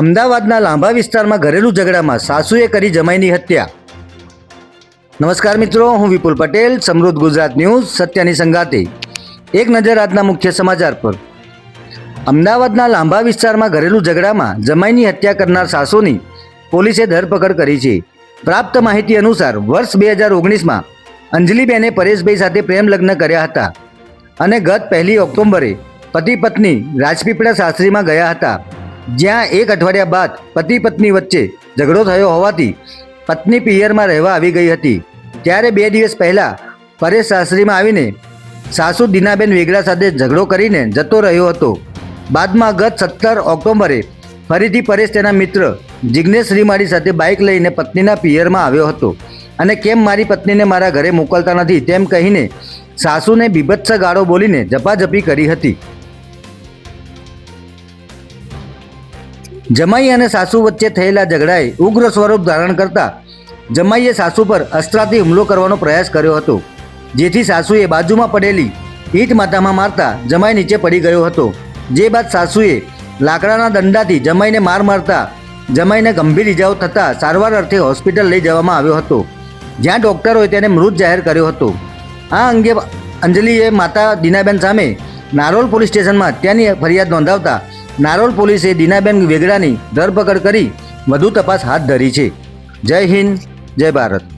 અમદાવાદના લાંબા વિસ્તારમાં ઘરેલું ઝઘડામાં સાસુએ કરી જમાઈની હત્યા. નમસ્કાર મિત્રો, હું વિપુલ પટેલ, સમૃદ્ધ ગુજરાત ન્યૂઝ, સત્યની સંગાતે. એક નજર આજના મુખ્ય સમાચાર પર. અમદાવાદના લાંબા વિસ્તારમાં ઘરેલું ઝઘડામાં જમાઈની હત્યા કરનાર સાસુની પોલીસે ધરપકડ કરી છે. પ્રાપ્ત માહિતી અનુસાર, વર્ષ બે હજાર ઓગણીસમાં અંજલિબેને પરેશભાઈ સાથે પ્રેમ લગ્ન કર્યા હતા અને ગત પહેલી ઓક્ટોબરે પતિ પત્ની રાજપીપળા સાસરીમાં ગયા હતા. જ્યાં એક અઠવાડિયા બાદ પતિ પત્ની વચ્ચે ઝઘડો થયો હોવાથી પત્ની પિયરમાં રહેવા આવી ગઈ હતી. ત્યારે બે દિવસ પહેલાં પરેશ સાસરીમાં આવીને સાસુ દીનાબેન વેગડા સાથે ઝઘડો કરીને જતો રહ્યો હતો. બાદમાં ગત સત્તર ઓક્ટોબરે ફરીથી પરેશ તેના મિત્ર જિજ્ઞેશ શ્રીમાળી સાથે બાઇક લઈને પત્નીના પિયરમાં આવ્યો હતો અને કેમ મારી પત્નીને મારા ઘરે મોકલતા નથી તેમ કહીને સાસુને બીભત્સ ગાળો બોલીને ઝપાઝપી કરી હતી. જમાઈ અને સાસુ વચ્ચે થયેલા ઝઘડાએ ઉગ્ર સ્વરૂપ ધારણ કરતા જમાઈએ સાસુ પર અસ્ત્રાથી હુમલો કરવાનો પ્રયાસ કર્યો હતો, જેથી સાસુએ બાજુમાં પડેલી ઈટ માથામાં મારતા જમાઈ નીચે પડી ગયો હતો. જે બાદ સાસુએ લાકડાના દંડાથી જમાઈને માર મારતા જમાઈને ગંભીર ઇજાઓ થતાં સારવાર અર્થે હોસ્પિટલ લઈ જવામાં આવ્યો હતો, જ્યાં ડૉક્ટરોએ તેને મૃત જાહેર કર્યો હતો. આ અંગે અંજલિએ માતા દીનાબેન સામે નારોલ પોલીસ સ્ટેશનમાં હત્યાની ફરિયાદ નોંધાવતા નારોલ પોલીસે દીનાબેન વેગડાની ધરપકડ કરી વધુ તપાસ હાથ ધરી છે. જય હિન્દ, જય ભારત.